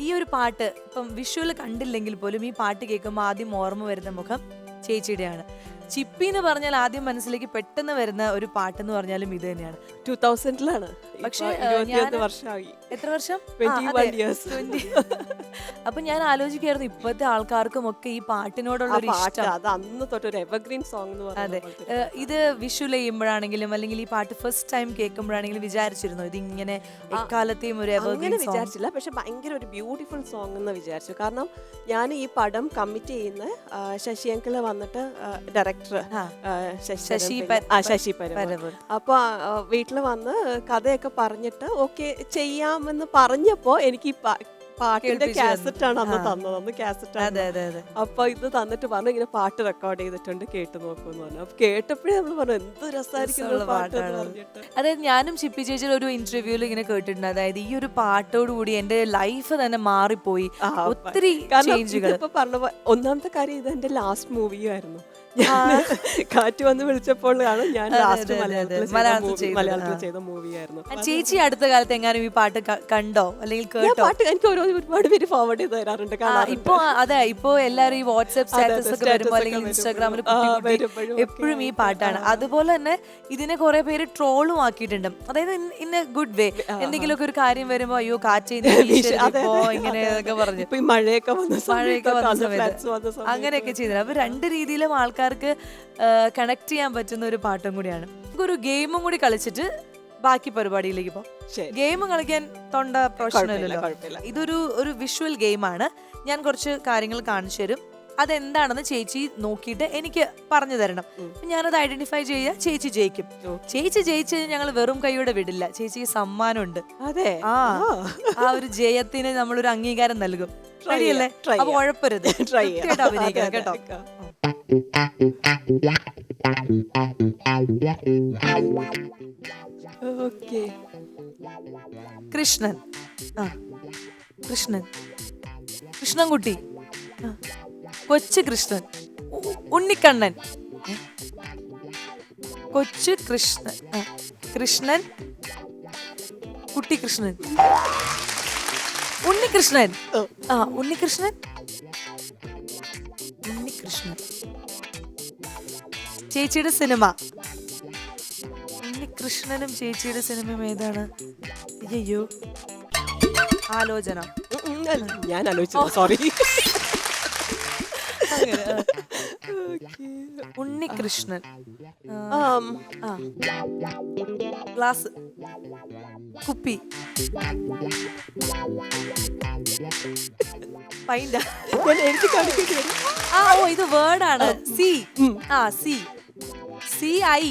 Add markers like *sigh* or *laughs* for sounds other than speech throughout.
ഈ ഒരു പാട്ട് ഇപ്പം വിഷ്വൽ കണ്ടില്ലെങ്കിൽ പോലും ഈ പാട്ട് കേൾക്കുമ്പോൾ ആദ്യം ഓർമ്മ വരുന്ന മുഖം ചേച്ചിയുടെയാണ്. ചിപ്പി എന്ന് പറഞ്ഞാൽ ആദ്യം മനസ്സിലേക്ക് പെട്ടെന്ന് വരുന്ന ഒരു പാട്ട് എന്ന് പറഞ്ഞാലും ഇത് തന്നെയാണ്. ടൂ തൗസൻഡിലാണ് പക്ഷേ, വർഷമായി എത്ര വർഷം? 21 അതെ, years. 20. അപ്പൊ ഞാൻ ആലോചിക്കായിരുന്നു ഇപ്പോഴത്തെ ആൾക്കാർക്കും ഒക്കെ ഈ പാട്ടിനോടുള്ള അന്ന് തൊട്ടൊരു എവർഗ്രീൻ സോങ് അതെ. ഇത് വിഷു ചെയ്യുമ്പോഴാണെങ്കിലും അല്ലെങ്കിൽ ഈ പാട്ട് ഫസ്റ്റ് ടൈം കേൾക്കുമ്പോഴാണെങ്കിലും വിചാരിച്ചിരുന്നു ഇത് ഇങ്ങനെ എക്കാലത്തെയും ഒരു എവർഗ്രീൻ വിചാരിച്ചില്ല. പക്ഷെ ഭയങ്കര ഒരു ബ്യൂട്ടിഫുൾ സോങ് എന്ന് വിചാരിച്ചു. കാരണം ഞാൻ ഈ പടം കമ്മിറ്റ് ചെയ്യുന്ന ആ, ശശി അങ്കിൾ വന്നിട്ട് ഡയറക്ടർ ആ. ശശി ശശി തരൂർ പര- ആ ശശി പരമ പരവൂർ. അപ്പൊ വീട്ടിൽ വന്ന് കഥയൊക്കെ പറഞ്ഞിട്ട് ഓക്കെ ചെയ്യാമെന്ന് പറഞ്ഞപ്പോ എനിക്ക് പാട്ടിന്റെ കാസറ്റ് ആണ് അന്ന് തന്നത്. അന്ന് കാസറ്റ് ആണ് അപ്പൊ ഇത് തന്നിട്ട് പറഞ്ഞു ഇങ്ങനെ പാട്ട് റെക്കോർഡ് ചെയ്തിട്ടുണ്ട് കേട്ട് നോക്കുന്നു പറഞ്ഞു. അപ്പൊ കേട്ടപ്പോഴേ നമ്മൾ പറഞ്ഞു എന്ത് രസമായിരിക്കും അതായത് ഞാനും ഷിപ്പി ചേച്ചിയുടെ ഒരു ഇന്റർവ്യൂവിൽ ഇങ്ങനെ കേട്ടിട്ടുണ്ട്. അതായത് ഈ ഒരു പാട്ടോടുകൂടി എന്റെ ലൈഫ് തന്നെ മാറിപ്പോയി. ഒത്തിരി ചേഞ്ചുകൾ പറഞ്ഞ ഒന്നാമത്തെ കാര്യം ഇത് എന്റെ ലാസ്റ്റ് മൂവിയും ആയിരുന്നു. ഞാൻ *laughs* കാറ്റ് വന്ന് വിളിച്ചപ്പോഴാണ് ഞാൻ ലാസ്റ്റ്. മലയാളത്തിൽ മലയാളത്തിൽ ചെയ്ത മൂവിയായിരുന്നു ചേച്ചി അടുത്ത കാലത്ത് എങ്ങാനും ഈ പാട്ട് കണ്ടോ? അല്ലെങ്കിൽ കേട്ടോ? പാട്ട് എനിക്ക് ഓരോ ഒരുപാട് പേര് ഫോർവേഡ് ചെയ്ത് തരാറുണ്ട് ഇപ്പൊ അതെ ഇപ്പൊ എല്ലാരും ഈ വാട്സ്ആപ്പ് സ്റ്റാറ്റസ് ഒക്കെ വരുമ്പോ അല്ലെങ്കിൽ ഇൻസ്റ്റാഗ്രാമിൽ എപ്പോഴും ഈ പാട്ടാണ്. അതുപോലെ തന്നെ ഇതിനെ കുറെ പേര് ട്രോളും ആക്കിയിട്ടുണ്ട്. അതായത് ഇൻ എ ഗുഡ് വേ എന്തെങ്കിലും ഒക്കെ ഒരു കാര്യം വരുമ്പോ അയ്യോ കാറ്റ് *laughs* ഇങ്ങനെയൊക്കെ പറഞ്ഞു. മഴയൊക്കെ വന്ന സമയത്ത് അങ്ങനെയൊക്കെ ചെയ്തത് അപ്പൊ രണ്ട് രീതിയിലും ആൾക്കാർക്ക് കണക്ട് ചെയ്യാൻ പറ്റുന്ന ഒരു പാട്ടും കൂടിയാണ്. ഒരു ഗെയിമും കൂടി കളിച്ചിട്ട് ബാക്കി പരിപാടിയിലേക്ക് പോകാം ഗെയിം കളിക്കാൻ തൊണ്ട പ്രൊഫഷണലല്ലോ പ്രശ്നമില്ലല്ലോ ഇതൊരു ഒരു വിഷ്വൽ ഗെയിമാണ് ഞാൻ കുറച്ച് കാര്യങ്ങൾ കാണിച്ചു തരും. അതെന്താണെന്ന് ചേച്ചി നോക്കിയിട്ട് എനിക്ക് പറഞ്ഞു തരണം. ഞാനത് ഐഡന്റിഫൈ ചെയ്യുക ചേച്ചി ജയിക്കും. ചേച്ചി ജയിച്ചു കഴിഞ്ഞാൽ ഞങ്ങൾ വെറും കൈയോടെ വിടില്ല. ചേച്ചിക്ക് സമ്മാനമുണ്ട്. അതെ. ആ. ആ. ഒരു ജയത്തിന് നമ്മളൊരു അംഗീകാരം നൽകും. ശരിയല്ലേ? ചെയ്യാം, അപ്പൊ ചെയ്യാം. ഉഴപ്പരുത്. ചെയ്യാം. കേട്ടോ. ഓക്കെ കൃഷ്ണൻ. ആ കൃഷ്ണൻ. കൃഷ്ണൻകുട്ടി. കൊച്ചു കൃഷ്ണൻ. ഉണ്ണിക്കണ്ണൻ. കൊച്ചു കൃഷ്ണൻ. കൃഷ്ണൻ. കുട്ടി കൃഷ്ണൻ. ഉണ്ണികൃഷ്ണൻ. ആ ഉണ്ണികൃഷ്ണൻ. ഉണ്ണികൃഷ്ണൻ. ചേച്ചിയുടെ സിനിമ. ഉണ്ണികൃഷ്ണനും ചേച്ചിയുടെ സിനിമയും ഏതാണ്? അയ്യോ ആലോചന. ഞാൻ ആലോചിച്ചു സോറി. ഉണ്ണികൃഷ്ണൻ. ഗ്ലാസ്. കുപ്പി. പൈൻഡ എനിക്ക് ആ ഓ ഇത് വേർഡാണ് സി. ആ സി. സി ഐ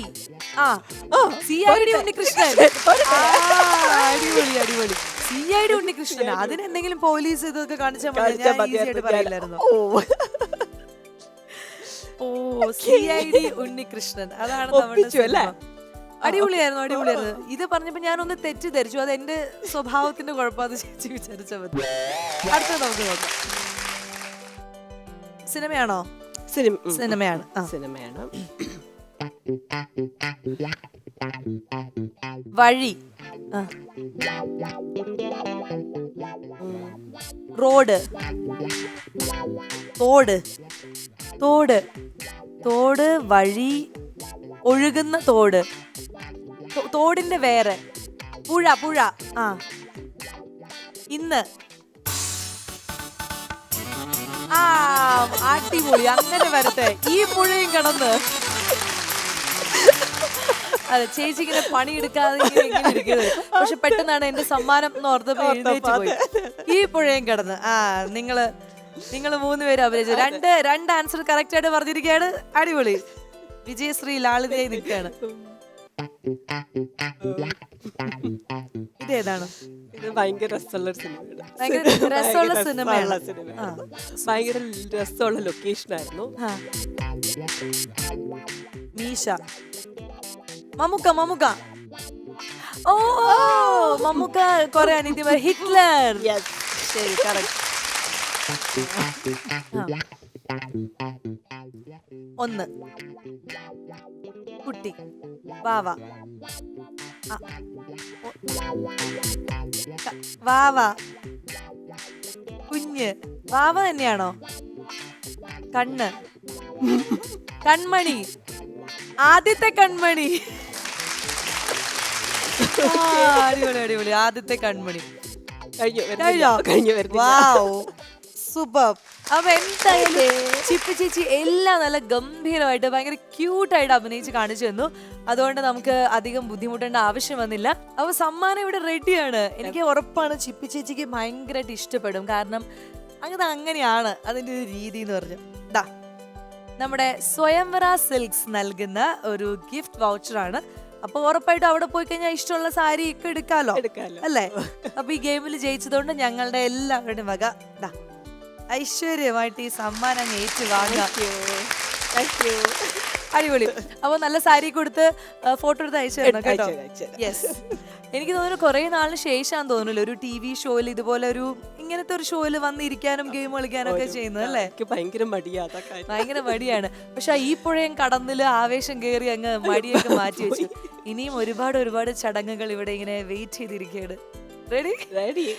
ആ. C I D Unnikrishnan. *laughs* അടിപൊളി അടിപൊളി. C I D Unnikrishnan. അതിന് എന്തെങ്കിലും പോലീസ് ഇതൊക്കെ കാണിച്ചാൽ മതി. ഞാൻ ഈസി ആയിട്ട് പറയില്ലായിരുന്നു. ഓ. C I D Unnikrishnan. അതാണ് നമ്മുടെ. അടിപൊളിയായിരുന്നു അടിപൊളിയായിരുന്നു. ഇത് പറഞ്ഞപ്പോ ഞാനൊന്ന് തെറ്റിദ്ധരിച്ചു. അത് എന്റെ സ്വഭാവത്തിന്റെ കുഴപ്പമാത് *laughs* ചേച്ചി വിചാരിച്ചാൽ മതി. അടുത്തത് നമുക്ക് നോക്കാം. സിനിമയാണോ. സിനിമയാണ്. സിനിമയാണ്. വഴി. റോഡ്. തോട്. തോട്. തോട് വഴി ഒഴുകുന്ന തോട്. തോടിന്റെ വേറെ. പുഴ പുഴ. ആ. ഇന്ന്. ആ അടിപൊളി. അങ്ങനെ വരട്ടെ. ഈ പുഴയും കടന്ന്. അതെ ചേച്ചി ഇങ്ങനെ പണിയെടുക്കാതെ ഇങ്ങനെ ഇങ്ങനെ ഇരിക്കുന്നത് പക്ഷെ പെട്ടെന്നാണ് എന്റെ സമ്മാനം എന്ന് ഓർത്തപ്പോ എഴുന്നേറ്റ് പോയി. ഈ പുഴയും കിടന്ന്. ആ നിങ്ങൾ നിങ്ങൾ പേര് അഭിനയിച്ചു. രണ്ട് രണ്ട് ആൻസർ കറക്റ്റ് ആയിട്ട് പറഞ്ഞിരിക്കുകയാണ്. അടിപൊളി. വിജയശ്രീ ലാളിതയായി നിൽക്കുകയാണ്. ഇതേതാണ്? ഇത് ഭയങ്കര രസമുള്ള സിനിമയാണ്. രസമുള്ള ഭയങ്കര സിനിമയാണ്. ഭയങ്കര രസമുള്ള ലൊക്കേഷൻ ആയിരുന്നു. മീശ. മമ്മുക്ക മമ്മുക്ക. ഓ മമ്മുക്ക കൊറേ അനിത്യമാർ ഹിറ്റ്ലർ. ശരി ഒന്ന്. കുട്ടി. വാവ. വാവ. കുഞ്ഞ്. വാവ തന്നെയാണോ? കണ്ണ്. കൺമണി. ആദ്യത്തെ കൺമണി. അടിപൊളി അടിപൊളി. ആദ്യത്തെ കൺമണി കഴിഞ്ഞു വരുന്നില്ല. കഴിഞ്ഞോ? കഴിഞ്ഞു വരുന്നില്ല. Wow super. അപ്പൊ എന്തായാലും ചിപ്പി ചേച്ചി എല്ലാം നല്ല ഗംഭീരമായിട്ട് ഭയങ്കര ക്യൂട്ടായിട്ട് അഭിനയിച്ച് കാണിച്ചു തന്നു. അതുകൊണ്ട് നമുക്ക് അധികം ബുദ്ധിമുട്ടേണ്ട ആവശ്യം വന്നില്ല. അപ്പൊ സമ്മാനം ഇവിടെ റെഡിയാണ്. എനിക്ക് ഉറപ്പാണ് ചിപ്പി ചേച്ചിക്ക് ഭയങ്കരമായിട്ട് ഇഷ്ടപ്പെടും. കാരണം അങ്ങനെ അങ്ങനെയാണ് അതിന്റെ ഒരു രീതി എന്ന് പറഞ്ഞു. ദാ നമ്മുടെ സ്വയംവര സിൽക്സ് നൽകുന്ന ഒരു ഗിഫ്റ്റ് വൗച്ചറാണ്. അപ്പൊ ഉറപ്പായിട്ടും അവിടെ പോയി കഴിഞ്ഞാൽ ഇഷ്ടമുള്ള സാരി ഒക്കെ എടുക്കാലോ എടുക്കാലോ. അല്ലേ അപ്പൊ ഈ ഗെയിമിൽ ജയിച്ചതുകൊണ്ട് ഞങ്ങളുടെ എല്ലാവരുടെയും വക ദാ ഐശ്വര്യമായിട്ട് ഈ സമ്മാനം ഏറ്റുവാങ്ങാം you. അടിപൊളി. അപ്പൊ നല്ല സാരി കൊടുത്ത് ഫോട്ടോ എടുത്ത് അയച്ചു തരണം കേട്ടോ. യെസ് എനിക്ക് തോന്നുന്നു കുറെ നാളിന് ശേഷമാണ് തോന്നുന്നില്ല. ഒരു ടി വി ഷോയിൽ ഇതുപോലെ ഒരു ഇങ്ങനത്തെ ഒരു ഷോയിൽ വന്നിരിക്കാനും ഗെയിം കളിക്കാനും ഒക്കെ ചെയ്യുന്നത് അല്ലേ? ഭയങ്കര ഭയങ്കര മടിയാണ്. പക്ഷെ ഈ പുഴയും കടന്നിൽ ആവേശം കയറി അങ്ങ് മടിയൊക്കെ മാറ്റി വെച്ചു. ഇനിയും ഒരുപാട് ഒരുപാട് ചടങ്ങുകൾ ഇവിടെ ഇങ്ങനെ വെയിറ്റ് ചെയ്തിരിക്കുകയാണ്. Ready Ready?